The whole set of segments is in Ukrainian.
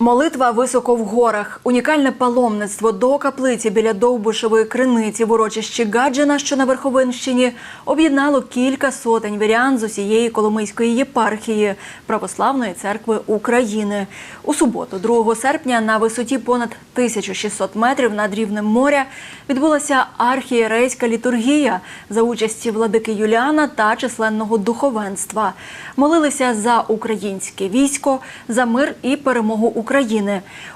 Молитва високо в горах. Унікальне паломництво до каплиці біля Довбушевої криниці в урочищі Гаджина, що на Верховинщині, об'єднало кілька сотень вірян з усієї Коломийської єпархії Православної церкви України. У суботу, 2 серпня, на висоті понад 1600 метрів над рівнем моря відбулася архієрейська літургія за участі владики Юліана та численного духовенства. Молилися за українське військо, за мир і перемогу України.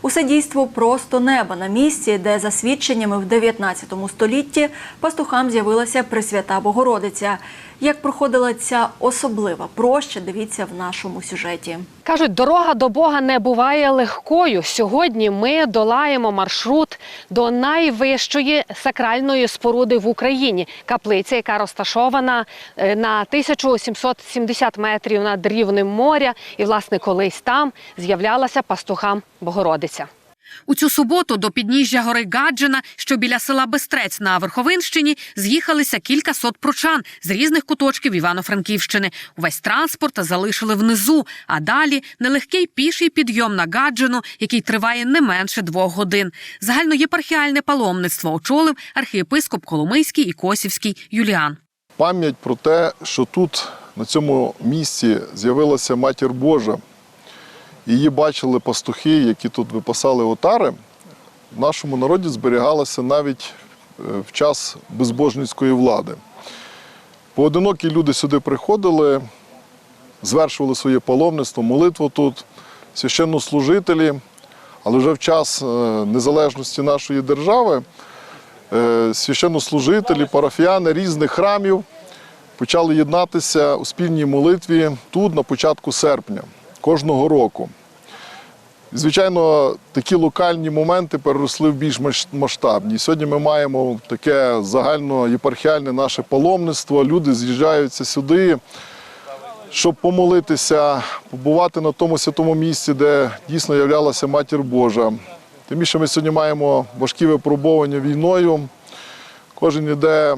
Усе дійство просто неба на місці, де за свідченнями в 19 столітті пастухам з'явилася Пресвята Богородиця. Як проходила ця особлива проща, дивіться в нашому сюжеті. Кажуть, дорога до Бога не буває легкою. Сьогодні ми долаємо маршрут до найвищої сакральної споруди в Україні каплиця, яка розташована е, на 1770 метрів над рівнем моря. І, власне, колись там з'являлася пастухам Богородиця. У цю суботу до підніжжя гори Гаджина, що біля села Бестрець на Верховинщині, з'їхалися кілька сот прочан з різних куточків Івано-Франківщини. Увесь транспорт залишили внизу, а далі нелегкий піший підйом на Гаджину, який триває не менше двох годин. Загальноєпархіальне паломництво очолив архієпископ Коломийський і Косівський Юліан. Пам'ять про те, що тут, на цьому місці, з'явилася матір Божа. Її бачили пастухи, які тут випасали отари. В нашому народі зберігалася навіть е, в час безбожницької влади. Поодинокі люди сюди приходили, звершували своє паломництво, молитву тут, священнослужителі, але вже в час е, незалежності нашої держави е, священнослужителі, парафіяни різних храмів почали єднатися у спільній молитві тут на початку серпня кожного року. Звичайно, такі локальні моменти переросли в більш масштабні. Сьогодні ми маємо таке загальноєпархіальне наше паломництво. Люди з'їжджаються сюди, щоб помолитися, побувати на тому святому місці, де дійсно являлася Матір Божа. Тим більше ми сьогодні маємо важкі випробування війною. Кожен йде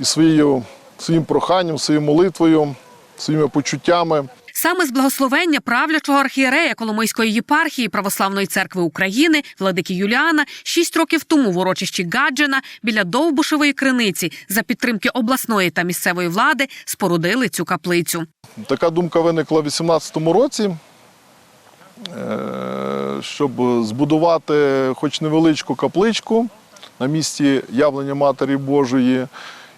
із своєю, своїм проханням, своєю молитвою, своїми почуттями. Саме з благословення правлячого архієрея Коломийської єпархії Православної церкви України владики Юліана шість років тому в урочищі Гаджина біля Довбушевої криниці за підтримки обласної та місцевої влади спорудили цю каплицю. Така думка виникла в 2018 році, е, щоб збудувати хоч невеличку капличку на місці явлення Матері Божої.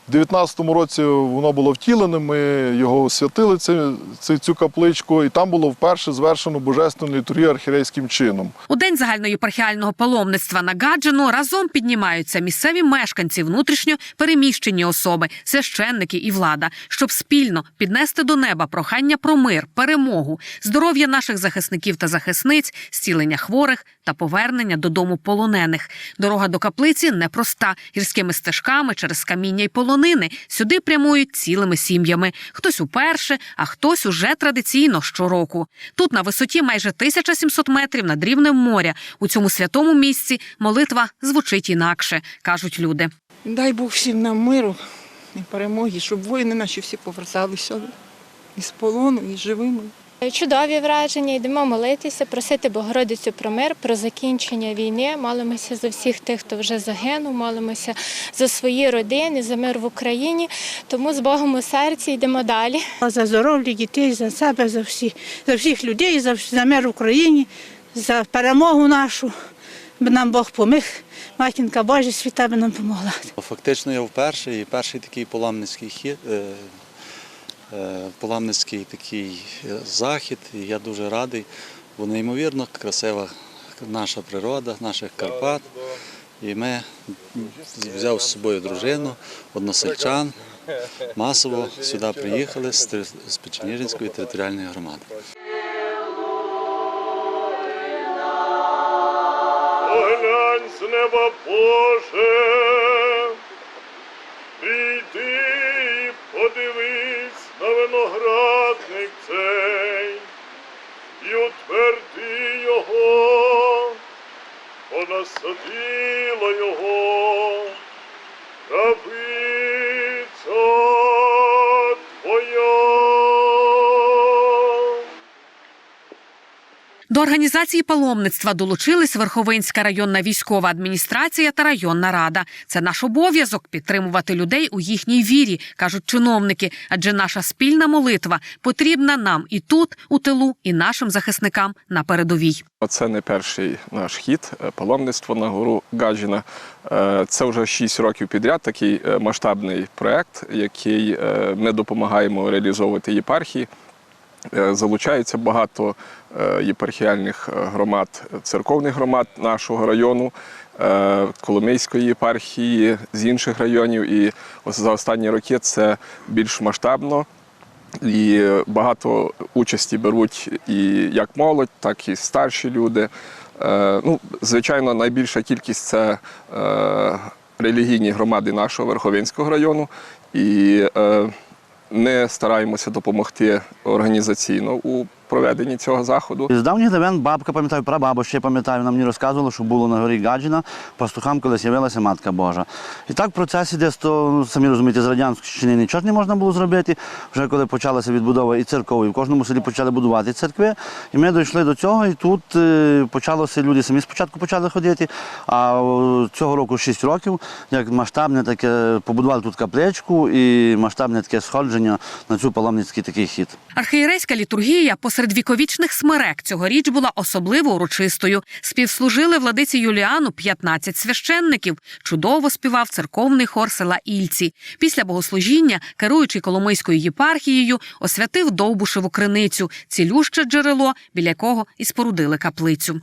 У 2019 році воно було втілене, ми його освятили, цю, цю, капличку, і там було вперше звершено божественну літургію архірейським чином. У день загальноєпархіального паломництва на Гаджину разом піднімаються місцеві мешканці, внутрішньо переміщені особи, священники і влада, щоб спільно піднести до неба прохання про мир, перемогу, здоров'я наших захисників та захисниць, зцілення хворих та повернення додому полонених. Дорога до каплиці непроста гірськими стежками через каміння й полонини. Сюди прямують цілими сім'ями. Хтось уперше, а хтось уже традиційно щороку. Тут на висоті майже 1700 метрів над рівнем моря. У цьому святому місці молитва звучить інакше, кажуть люди. Дай Бог всім нам миру і перемоги, щоб воїни наші всі поверталися із полону, і живими. Чудові враження, йдемо молитися, просити Богородицю про мир, про закінчення війни. Молимося за всіх тих, хто вже загинув, молимося за свої родини, за мир в Україні. Тому з Богом у серці йдемо далі. За здоров'я дітей, за себе, за всіх, за всіх людей, за, за мир в Україні, за перемогу нашу. Би нам Бог поміг, матінка Божа світа би нам помогла. Фактично я вперше і перший такий поламницький хід, е, е, такий е, захід. І я дуже радий, бо неймовірно красива наша природа, наших Карпат. І ми взяв з собою дружину, односельчан. Масово сюди приїхали з Печеніжинської територіальної громади. Поглянь з неба Боже, прийди і подивись на виноградник цей, і утверди його, понасадила його, правиця До організації паломництва долучились Верховинська районна військова адміністрація та районна рада. Це наш обов'язок підтримувати людей у їхній вірі, кажуть чиновники. Адже наша спільна молитва потрібна нам і тут, у тилу, і нашим захисникам на передовій. Це не перший наш хід е, паломництво на гору Гаджіна. Е, Це вже 6 років підряд такий е, масштабний проект, який ми допомагаємо реалізовувати єпархії. Е, Залучається багато е, єпархіальних е, громад, церковних громад нашого району, Коломийської єпархії з інших районів. І ось за останні роки це більш масштабно. І багато участі беруть і як молодь, так і старші люди. Ну, звичайно, найбільша кількість це релігійні громади нашого Верховинського району. І е, ми стараємося допомогти організаційно. У проведенні цього заходу. З давніх давен бабка, пам'ятаю, прабаба ще пам'ятаю, вона мені розказувала, що було на горі Гаджіна, пастухам колись з'явилася Матка Божа. І так процес іде, то, ну, самі розумієте, з Радянської нічого не можна було зробити. Вже коли почалася відбудова і церков, і в кожному селі почали будувати церкви. І ми дійшли до цього, і тут е, почалося, люди самі спочатку почали ходити, а цього року 6 років, як масштабне таке, побудували тут капличку і масштабне таке сходження на цю паломницький такий хід. Архієрейська літургія посеред віковічних смерек цьогоріч була особливо урочистою. Співслужили владиці Юліану 15 священників. Чудово співав церковний хор села Ільці. Після богослужіння, керуючий Коломийською єпархією, освятив Довбушеву криницю, цілюще джерело, біля якого і спорудили каплицю.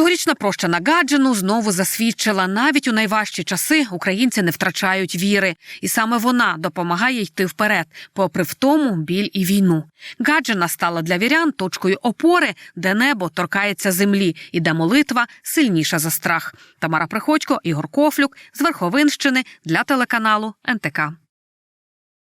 Цьогорічна проща на Гаджину знову засвідчила, навіть у найважчі часи українці не втрачають віри, і саме вона допомагає йти вперед, попри втому, біль і війну. Гаджина стала для вірян точкою опори, де небо торкається землі, і де молитва сильніша за страх. Тамара Приходько, Ігор Кофлюк з Верховинщини для телеканалу НТК.